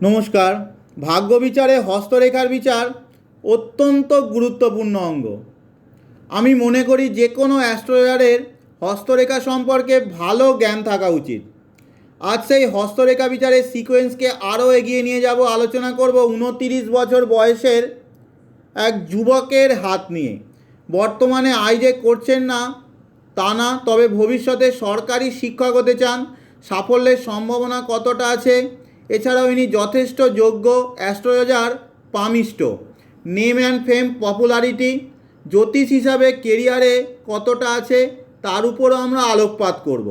নমস্কার। ভাগ্য বিচারে হস্তরেখার বিচার অত্যন্ত গুরুত্বপূর্ণ অঙ্গ। আমি মনে করি যে কোনো অ্যাস্ট্রোলজারের হস্তরেখা সম্পর্কে ভালো জ্ঞান থাকা উচিত। আজ সেই হস্তরেখা বিচারের সিকোয়েন্সকে আরও এগিয়ে নিয়ে যাব আলোচনা করব উনতিরিশ বছর বয়সের এক যুবকের হাত নিয়ে। বর্তমানে আই যে করছেন না, তা না, তবে ভবিষ্যতে সরকারি শিক্ষক হতে চান, সাফল্যের সম্ভাবনা কতটা আছে এছাড়াও ইনি যথেষ্ট যোগ্য astrologer palmist. Name and fame popularity, জ্যোতিষ হিসাবে কেরিয়ারে কতটা আছে তার উপরও আমরা আলোকপাত করব।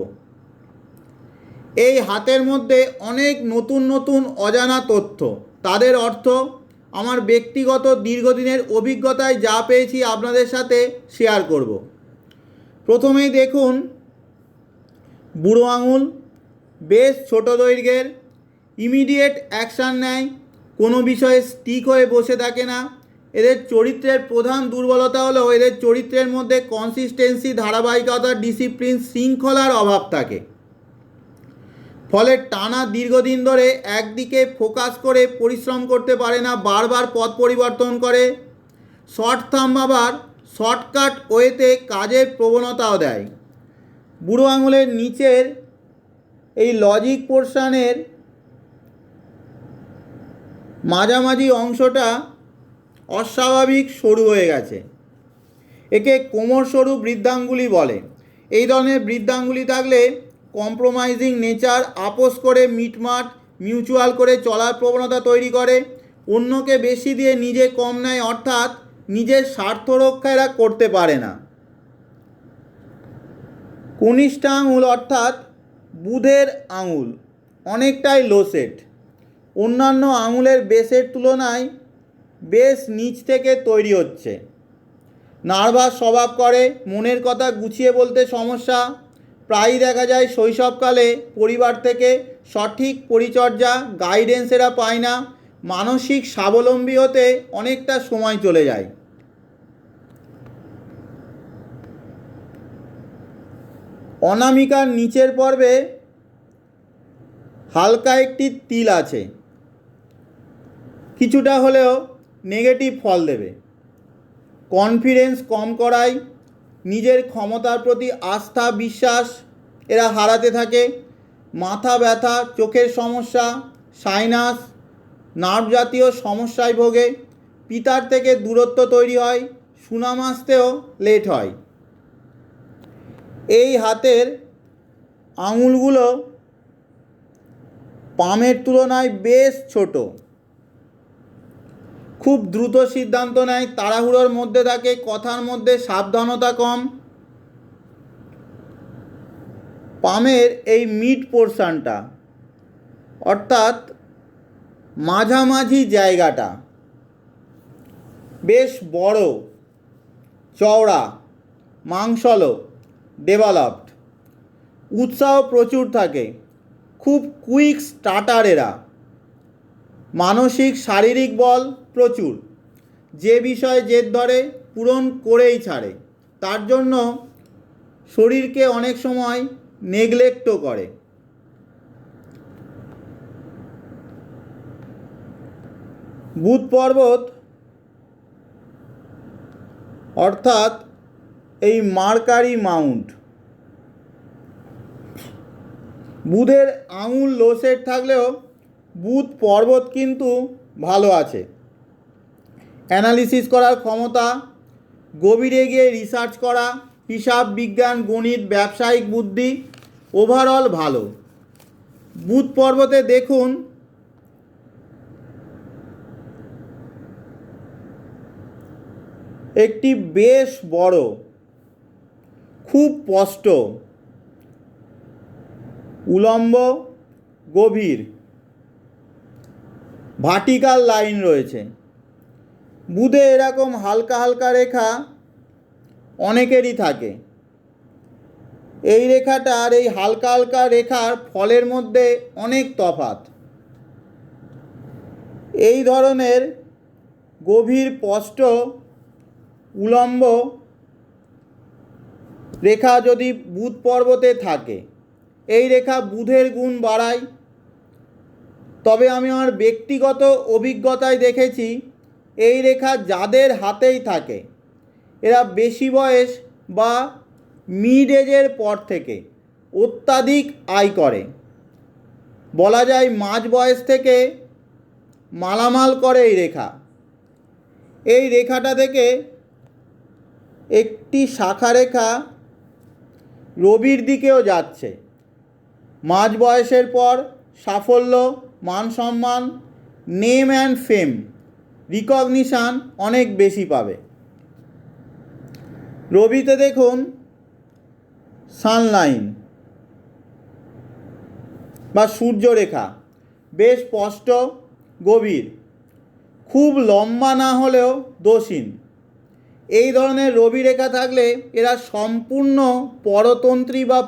এই হাতের মধ্যে অনেক নতুন নতুন অজানা তথ্য। তাদের অর্থ, আমার ব্যক্তিগত দীর্ঘদিনের অভিজ্ঞতায় যা পেয়েছি আপনাদের সাথে শেয়ার করব। প্রথমেই দেখুন, বুড়ো আঙুল, বেশ ছোট দৈর্ঘ্যের ইমিডিয়েট অ্যাকশান নেয়, কোনো বিষয়ে স্টিক হয়ে বসে থাকে না। এদের চরিত্রের প্রধান দুর্বলতা হলো এদের চরিত্রের মধ্যে কনসিস্টেন্সি ধারাবাহিকতা ডিসিপ্লিন শৃঙ্খলার অভাব থাকে। ফলে টানা দীর্ঘদিন ধরে একদিকে ফোকাস করে পরিশ্রম করতে পারে না, বারবার পথ পরিবর্তন করে। শর্ট থাম আবার শর্টকাট ওয়েতে কাজের প্রবণতাও দেয়। বুড়ো আঙুলের নিচের এই লজিক পোর্শানের মাঝামাঝি অংশটা অস্বাভাবিক সরু হয়ে গেছে। একে কোমর সরু বৃদ্ধাঙ্গুলি বলে। এই ধরনের বৃদ্ধাঙ্গুলি থাকলে কম্প্রোমাইজিং নেচার আপোষ করে মিটমাট, মিউচুয়াল করে চলার প্রবণতা তৈরি করে। অন্যকে বেশি দিয়ে নিজে কম নেয়, অর্থাৎ নিজের স্বার্থ রক্ষা এরা করতে পারে না। কনিষ্ঠ আঙুল অর্থাৎ বুধের আঙুল, অনেকটাই লোসেট অন্যান্য আঙুলের বেসের তুলনায় বেশ নিচ থেকে তৈরি হচ্ছে। নার্ভাস স্বভাব করে, মনের কথা গুছিয়ে বলতে সমস্যা। প্রায়ই দেখা যায় শৈশবকালে পরিবার থেকে সঠিক পরিচর্যা গাইডেন্স এরা পায় না। মানসিক স্বাবলম্বী হতে অনেকটা সময় চলে যায়। অনামিকার নিচের পর্বে হালকা একটি তিল আছে। কিছুটা হলেও নেগেটিভ ফল দেবে। কনফিডেন্স কম করায়, নিজের ক্ষমতার প্রতি আস্থা, বিশ্বাস এরা হারাতে থাকে। মাথা ব্যথা, চোখের সমস্যা সাইনাস নার্ভ জাতীয় সমস্যায় ভোগে। পিতার থেকে দূরত্ব তৈরি হয়, সুনাম আসতেও লেট হয়। এই হাতের আঙুলগুলো পামের তুলনায় বেশ ছোট। খুব দ্রুত সিদ্ধান্ত নেয়, তাড়াহুড়োর মধ্যে থাকে, কথার মধ্যে সাবধানতা কম। পামের এই মিড পোর্শনটা, অর্থাৎ মাঝামাঝি জায়গাটা, বেশ বড়, চওড়া, মাংসল ডেভেলপড উৎসাহ প্রচুর থাকে। খুব কুইক স্টার্টার এরা। মানসিক, শারীরিক বল প্রচুর। যে বিষয়ে জেদ ধরে, পূরণ করেই ছাড়ে। তার জন্য শরীরকে অনেক সময় নেগলেক্টও করে। বুধ পর্বত, অর্থাৎ এই মার্কারি মাউন্ট। বুধের আঙুল লোসেট থাকলেও বুধ পর্বত কিন্তু ভালো আছে। অ্যানালিসিস করার ক্ষমতা, গভীরে গিয়ে রিসার্চ করা, হিসাব বিজ্ঞান, গণিত, ব্যবসায়িক বুদ্ধি ওভারঅল ভালো। বুধ পর্বতে দেখুন, একটি বেশ বড়, খুব স্পষ্ট, উলম্ব, গভীর ভার্টিক্যাল লাইন রয়েছে। বুধে এরকম হালকা হালকা রেখা অনেকেরই থাকে। এই রেখাটা আর এই হালকা হালকা রেখার ফলের মধ্যে অনেক তফাত এই ধরনের গভীর স্পষ্ট উলম্ব রেখা যদি বুধ পর্বতে থাকে, এই রেখা বুধের গুণ বাড়ায়। তবে আমি আমার ব্যক্তিগত অভিজ্ঞতায় দেখেছি এই রেখা যাদের হাতেই থাকে, এরা বেশি বয়স বা মিড এজের পর থেকে অত্যাধিক আয় করে। বলা যায় মাঝ বয়স থেকে মালামাল করে এই রেখা। এই রেখাটা থেকে একটি শাখা রেখা রবির দিকেও যাচ্ছে। মাঝ বয়সের পর সাফল্য, মান সম্মান নেম অ্যান্ড ফেম রিকগনিশান অনেক বেশি পাবে। রবিতে দেখুন সানলাইন বা সূর্যরেখা, বেশ স্পষ্ট, গভীর। খুব লম্বা না হলেও দোষীন। এই ধরনের রবি রেখা থাকলে এরা সম্পূর্ণ পরতন্ত্রী বা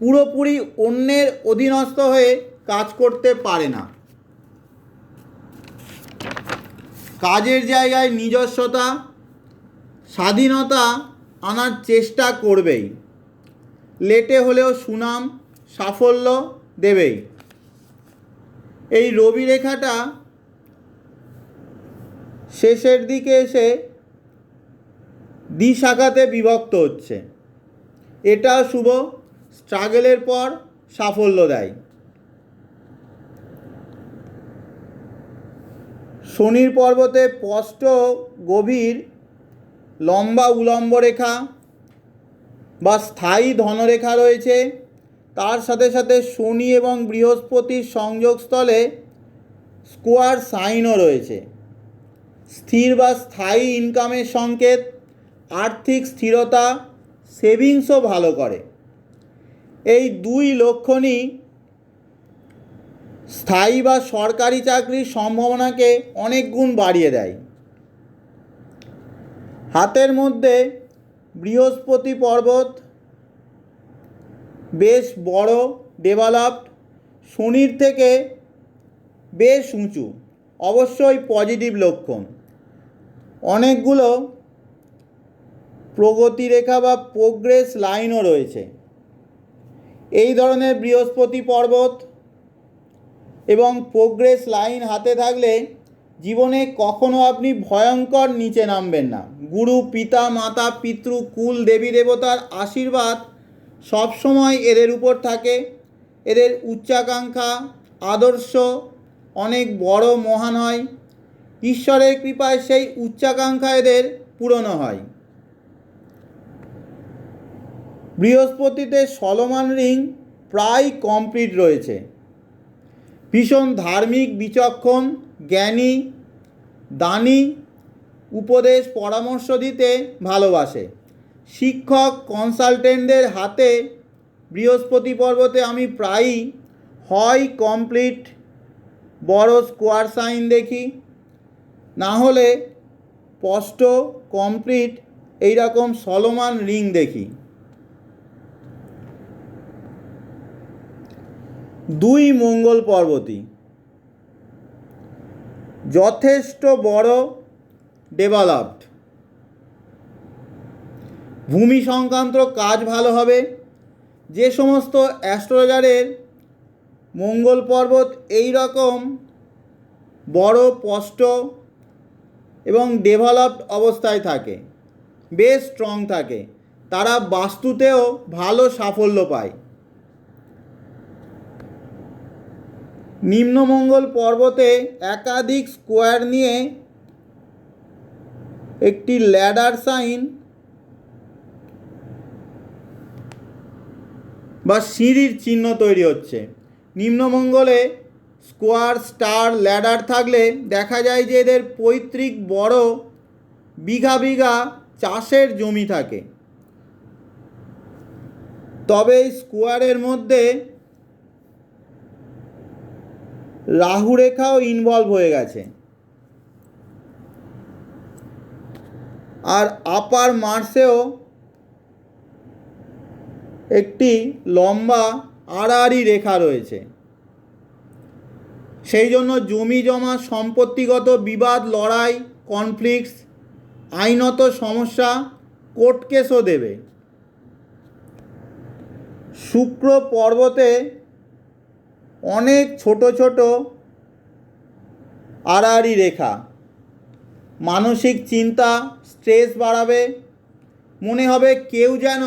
পুরোপুরি অন্যের অধীনস্থ হয়ে কাজ করতে পারে না। কাজের জায়গায় নিজস্বতা, স্বাধীনতা আনার চেষ্টা করবেই। লেটে হলেও সুনাম, সাফল্য দেবেই। এই রবি রেখাটা শেষের দিকে এসে দ্বিশাখাতে বিভক্ত হচ্ছে। এটা শুভ, স্ট্রাগলের পর সাফল্য দেয়। শনির পর্বতে স্পষ্ট গভীর লম্বা উলম্ব রেখা বা স্থায়ী ধনরেখা রয়েছে। তার সাথে সাথে শনি এবং বৃহস্পতির সংযোগস্থলে স্কোয়ার সাইনও রয়েছে। স্থির বা স্থায়ী ইনকামের সংকেত, আর্থিক স্থিরতা, সেভিংসও ভালো করে। এই দুই লক্ষণই স্থায়ী বা সরকারি চাকরির সম্ভাবনাকে অনেক গুণ বাড়িয়ে দেয়। হাতের মধ্যে বৃহস্পতি পর্বত, বেশ বড় ডেভেলপড শনির থেকে বেশ উঁচু, অবশ্যই পজিটিভ লক্ষণ। অনেকগুলো প্রগতি রেখা বা প্রোগ্রেস লাইনও রয়েছে। এই ধরনের বৃহস্পতি পর্বত এবং প্রোগ্রেস লাইন হাতে থাকলে জীবনে কখনো আপনি ভয়ঙ্কর নিচে নামবেন না। গুরু, পিতা, মাতা, পিতৃ, কুল, দেবী, দেবতার আশীর্বাদ সবসময় এদের উপর থাকে। এদের উচ্চাকাঙ্ক্ষা, আদর্শ অনেক বড়, মহান হয়। ঈশ্বরের কৃপায় সেই উচ্চাকাঙ্ক্ষা এদের পূরণ হয়। বৃহস্পতিতে সলমান রিং প্রায় কমপ্লিট রয়েছে। ভীষণ ধার্মিক, বিচক্ষণ, জ্ঞানী, দানী, উপদেশ, পরামর্শ দিতে ভালোবাসে। শিক্ষক কনসালটেন্টদের হাতে বৃহস্পতি পর্বতে আমি প্রায়ই হয় কমপ্লিট বড় স্কোয়ার সাইন দেখি। না হলে স্পষ্ট কমপ্লিট এইরকম সলমান রিং দেখি। দুই মঙ্গল পর্বতী যথেষ্ট বড় ডেভেলপড ভূমি সংক্রান্ত কাজ ভালো হবে। যে সমস্ত অ্যাস্ট্রোলজারের মঙ্গল পর্বত এই রকম বড় স্পষ্ট এবং ডেভেলপড অবস্থায় থাকে, বেশ স্ট্রং থাকে। তারা বাস্তুতেও ভালো সাফল্য পায়। নিম্নমঙ্গল পর্বতে একাধিক স্কোয়ার নিয়ে একটি ল্যাডার সাইন বা সিঁড়ির চিহ্ন তৈরি হচ্ছে। নিম্নমঙ্গলে স্কোয়ার, স্টার, ল্যাডার থাকলে দেখা যায় যে এদের পৈতৃক বড় বিঘা বিঘা চাষের জমি থাকে। তবে স্কোয়ারের মধ্যে রাহু রেখাও ইনভলভ হয়ে গেছে। আর আপার মার্সেও একটি লম্বা আড়াআড়ি রেখা রয়েছে। সেই জন্য জমি জমা, সম্পত্তিগত বিবাদ, লড়াই কনফ্লিক্টস আইনত সমস্যা কোর্ট কেসও দেবে। শুক্র পর্বতে অনেক ছোট ছোট আড়াআড়ি রেখা। মানসিক চিন্তা স্ট্রেস বাড়াবে। মনে হবে কেউ যেন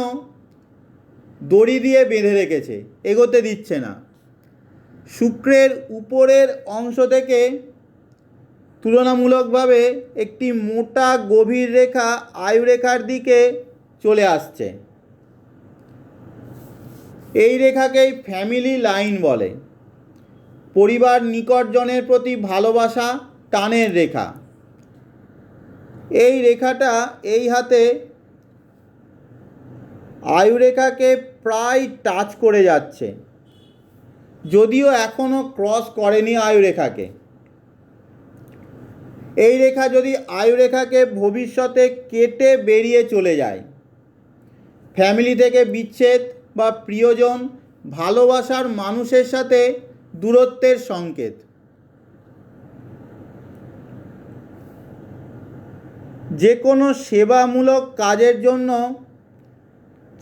দড়ি দিয়ে বেঁধে রেখেছে, এগোতে দিচ্ছে না। শুক্রের উপরের অংশ থেকে তুলনামূলকভাবে একটি মোটা গভীর রেখা আয়ুরেখার দিকে চলে আসছে। এই রেখাকেই ফ্যামিলি লাইন বলে। পরিবার নিকটজনের প্রতি ভালোবাসা টানের রেখা। এই রেখাটা এই হাতে আয়ুরেখাকে প্রায় টাচ করে যাচ্ছে। যদিও এখনও ক্রস করেনি আয়ুরেখাকে। এই রেখা যদি আয়ুরেখাকে ভবিষ্যতে কেটে বেরিয়ে চলে যায় ফ্যামিলি থেকে বিচ্ছেদ বা প্রিয়জন ভালোবাসার মানুষের সাথে দূরত্বের সংকেত। যে কোনো সেবামূলক কাজের জন্য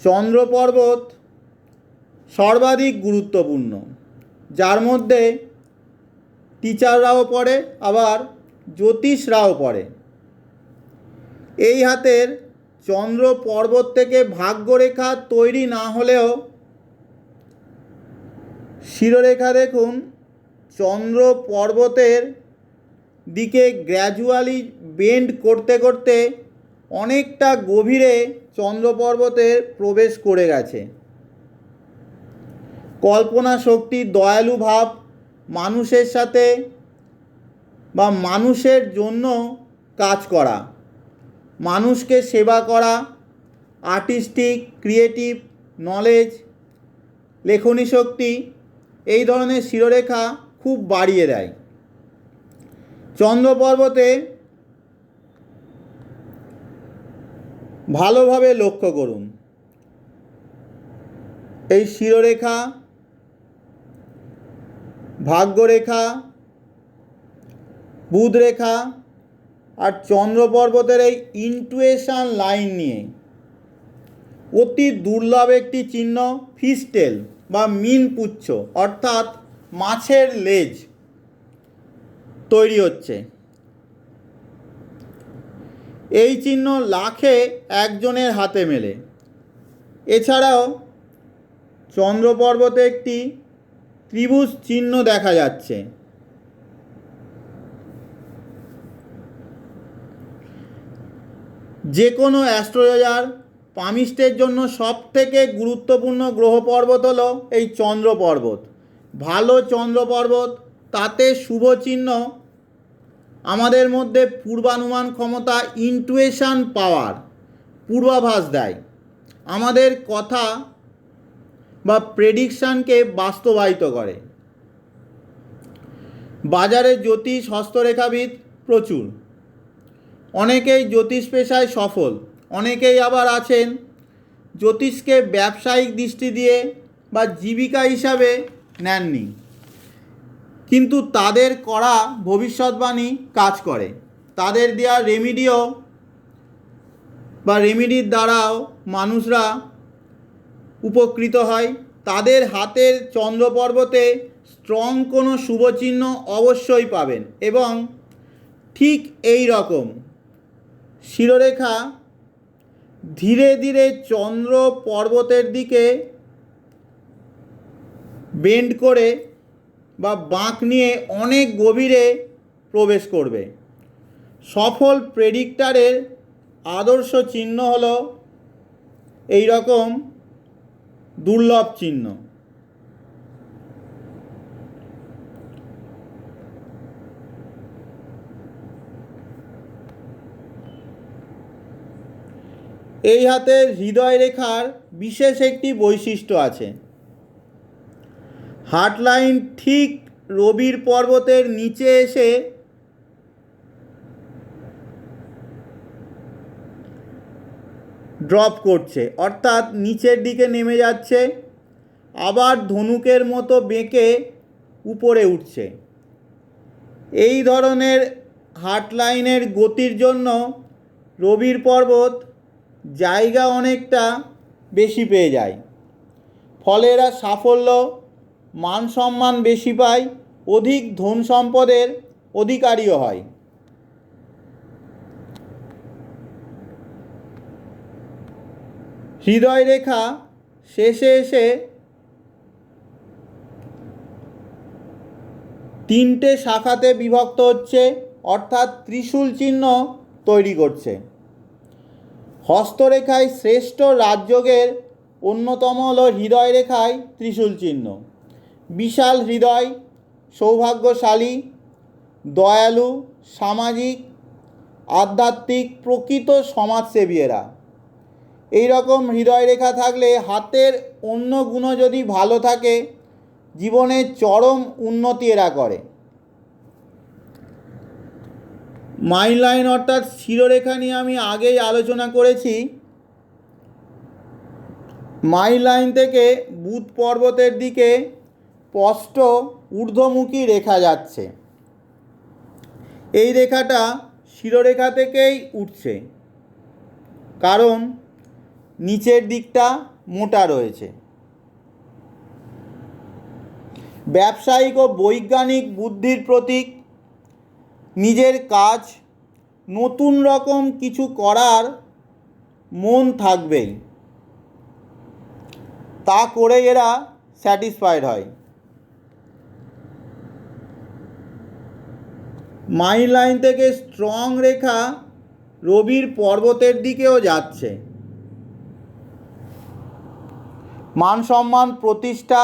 চন্দ্র পর্বত সর্বাধিক গুরুত্বপূর্ণ। যার মধ্যে টিচাররাও পড়ে, আবার জ্যোতিষরাও পড়ে। এই হাতের চন্দ্র পর্বত থেকে ভাগ্যরেখা তৈরি না হলেও শিরোরেখা দেখুন চন্দ্র পর্বতের দিকে গ্র্যাজুয়ালি বেন্ড করতে করতে অনেকটা গভীরে চন্দ্র পর্বতে প্রবেশ করে গেছে। কল্পনা শক্তি, দয়ালু ভাব, মানুষের সাথে বা মানুষের জন্য কাজ করা, মানুষকে সেবা করা আর্টিস্টিক ক্রিয়েটিভ নলেজ লেখনী শক্তি এই ধরনের শিরোরেখা খুব বাড়িয়ে দেয়। চন্দ্র পর্বতে ভালোভাবে লক্ষ্য করুন। এই শিরোরেখা, ভাগ্যরেখা, বুধরেখা আর চন্দ্র পর্বতের এই ইন্টুয়েশন লাইন নিয়ে অতি দুর্লভ একটি চিহ্ন ফিস্টেল বা মিন পুচ্ছ, অর্থাৎ মাছের লেজ তৈরি হচ্ছে। এই চিহ্ন লাখে একজনের হাতে মেলে। এছাড়াও চন্দ্র পর্বতে একটি ত্রিভুজ চিহ্ন দেখা যাচ্ছে। যে কোনো অ্যাস্ট্রোলজার পামিস্টের জন্য সবথেকে গুরুত্বপূর্ণ গ্রহ পর্বত হলো এই চন্দ্র পর্বত ভালো চন্দ্র পর্বত তাতে শুভ চিহ্ন, আমাদের মধ্যে পূর্বানুমান ক্ষমতা ইন্টুয়েশন পাওয়ার পূর্বাভাস দেয়। আমাদের কথা বা প্রেডিকশানকে বাস্তবায়িত করে। বাজারে জ্যোতিষ হস্তরেখাবিদ প্রচুর। অনেকেই জ্যোতিষ পেশায় সফল। অনেকেই আবার আছেন জ্যোতিষকে ব্যবসায়িক দৃষ্টি দিয়ে বা জীবিকা হিসাবে নেননি। কিন্তু তাদের করা ভবিষ্যৎবাণী কাজ করে। তাদের দেওয়া রেমিডিও বা রেমিডির দ্বারাও মানুষরা উপকৃত হয়। তাদের হাতের চন্দ্র পর্বতে স্ট্রং কোনো শুভচিহ্ন অবশ্যই পাবেন এবং ঠিক এই রকম শিরোরেখা ধীরে ধীরে চন্দ্র পর্বতের দিকে বেন্ড করে বা বাঁক নিয়ে অনেক গভীরে প্রবেশ করবে। সফল প্রেডিক্টারের আদর্শ চিহ্ন হলো এই রকম দুর্লভ চিহ্ন। এই হাতের হৃদয় রেখার বিশেষ একটি বৈশিষ্ট্য আছে। হার্টলাইন ঠিক রবির পর্বতের নিচে এসে ড্রপ করছে, অর্থাৎ নিচের দিকে নেমে যাচ্ছে, আবার ধনুকের মতো বেঁকে উপরে উঠছে। এই ধরনের হার্টলাইনের গতির জন্য রবির পর্বত জায়গা অনেকটা বেশি পেয়ে যায়। ফলে এরা সাফল্য মান সম্মান বেশি পায়, অধিক ধন সম্পদের অধিকারীও হয়। হৃদয় রেখা শেষে এসে তিনটে শাখাতে বিভক্ত হচ্ছে, অর্থাৎ ত্রিশূল চিহ্ন তৈরি করছে। হস্তরেখায় শ্রেষ্ঠ রাজযোগের অন্যতম হল হৃদয় রেখায় ত্রিশূল চিহ্ন। বিশাল হৃদয়, সৌভাগ্যশালী, দয়ালু, সামাজিক, আধ্যাত্মিক, প্রকৃত সমাজসেবী এরা এই রকম হৃদয় রেখা থাকলে হাতের অন্য গুণও যদি ভালো থাকে, জীবনে চরম উন্নতি এরা করে। মাইন লাইন অর্থাৎ শিরোরেখা নিয়ে আমি আগেই আলোচনা করেছি। মাইন লাইন থেকে বুধ পর্বতের দিকে স্পষ্ট ঊর্ধ্বমুখী রেখা যাচ্ছে। এই রেখাটা শিরোরেখা থেকেই উঠছে। কারণ নিচের দিকটা মোটা রয়েছে। ব্যবসায়িক ও বৈজ্ঞানিক বুদ্ধির প্রতীক নিজের কাজ, নতুন রকম কিছু করার মন থাকবেই তা করে এরা স্যাটিসফাইড হয়। মাইন লাইন থেকে স্ট্রং রেখা রবির পর্বতের দিকেও যাচ্ছে। মান সম্মান, প্রতিষ্ঠা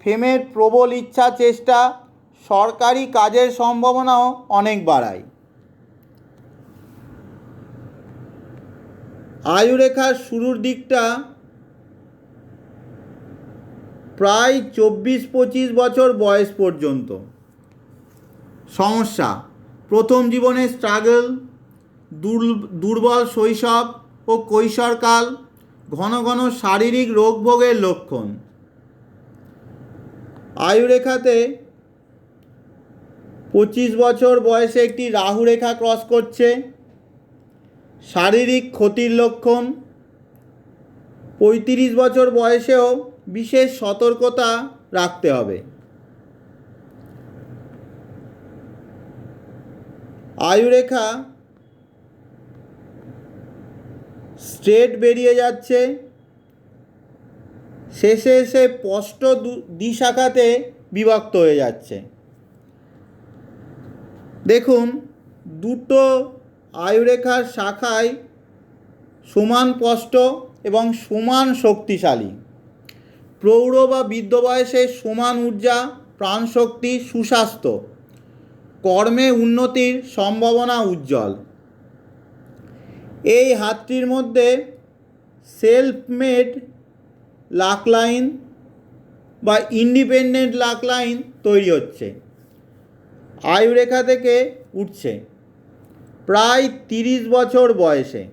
ফেমের প্রবল ইচ্ছা, চেষ্টা সরকারি কাজের সম্ভাবনাও অনেক বাড়ায়। আয়ুরেখার শুরুর দিকটা প্রায় চব্বিশ পঁচিশ বছর বয়স পর্যন্ত। সমস্যা, প্রথম জীবনে স্ট্রাগল দুর্বল শৈশব ও কৈশোরকাল, ঘন ঘন শারীরিক রোগ ভোগের লক্ষণ। আয়ুরেখাতে পঁচিশ বছর বয়সে একটি রাহু রেখা ক্রস করছে। শারীরিক ক্ষতির লক্ষণ। পঁয়ত্রিশ বছর বয়সেও বিশেষ সতর্কতা রাখতে হবে। আয়ুরেখা স্ট্রেট বেরিয়ে যাচ্ছে। শেষে এসে স্পষ্ট দ্বিশাখাতে বিভক্ত হয়ে যাচ্ছে। দেখুন, দুটো আয়ুরেখার শাখায় সমান স্পষ্ট এবং সমান শক্তিশালী। প্রৌঢ় বা বৃদ্ধ বয়সে সমান ঊর্জা, প্রাণশক্তি, সুস্বাস্থ্য। কর্মে উন্নতির সম্ভাবনা উজ্জ্বল। এই হাতটির মধ্যে সেলফ মেড লাক লাইন বা ইন্ডিপেন্ডেন্ট লাক লাইন তৈরি হচ্ছে। আয়ুরেখা থেকে উঠছে। প্রায় তিরিশ বছর বয়সে।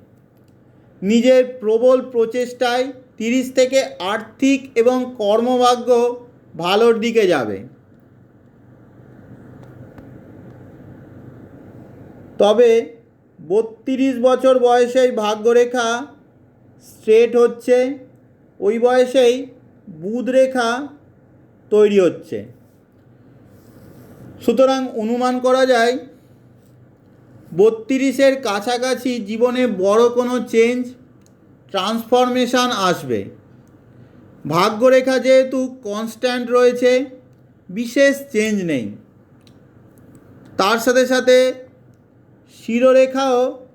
নিজের প্রবল প্রচেষ্টায় তিরিশ থেকে আর্থিক এবং কর্মভাগ্য ভালোর দিকে যাবে। তবে বত্রিশ বছর বয়সেই ভাগ্যরেখা স্ট্রেট হচ্ছে। ওই বয়সেই বুধ রেখা তৈরি হচ্ছে। সুতরাং অনুমান করা যায়, বত্রিশের কাছাকাছি জীবনে বড় কোনো চেঞ্জ ট্রান্সফরমেশান আসবে। ভাগ্যরেখা যেহেতু কনস্ট্যান্ট রয়েছে, বিশেষ চেঞ্জ নেই। তার সাথে সাথে শিরোরেখাও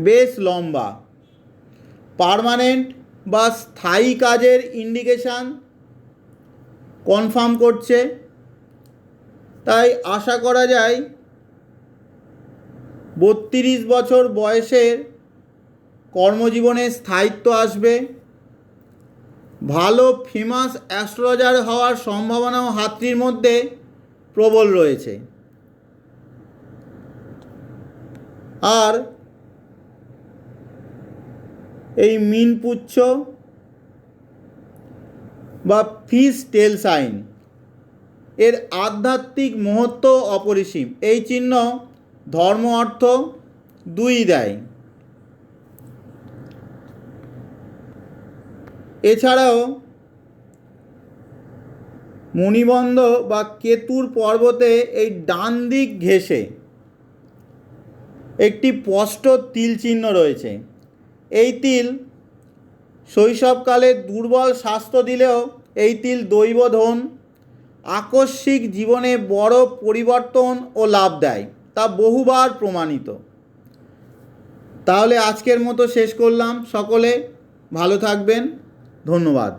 বেশ লম্বা। পারমানেন্ট বা স্থায়ী কাজের ইন্ডিকেশান কনফার্ম করছে। তাই আশা করা যায়, বত্রিশ বছর বয়সের কর্মজীবনে স্থায়িত্ব আসবে। ভালো ফেমাস অ্যাস্ট্রোলজার হওয়ার সম্ভাবনাও হাতটির মধ্যে প্রবল রয়েছে। আর এই মিনপুচ্ছ বা ফিস টেল সাইন। এর আধ্যাত্মিক মহত্ব অপরিসীম। এই চিহ্ন ধর্ম অর্থ দুই দেয়। এছাড়াও মণিবন্ধ বা কেতুর পর্বতে এই ডান দিক ঘেঁষে একটি স্পষ্ট তিল চিহ্ন রয়েছে। এই তিল শৈশবকালে দুর্বল স্বাস্থ্য দিলেও এই তিল দৈব ধন। আকস্মিক জীবনে বড় পরিবর্তন ও লাভ দেয়, তা বহুবার প্রমাণিত। তাহলে আজকের মতো শেষ করলাম। সকলে ভালো থাকবেন। ধন্যবাদ।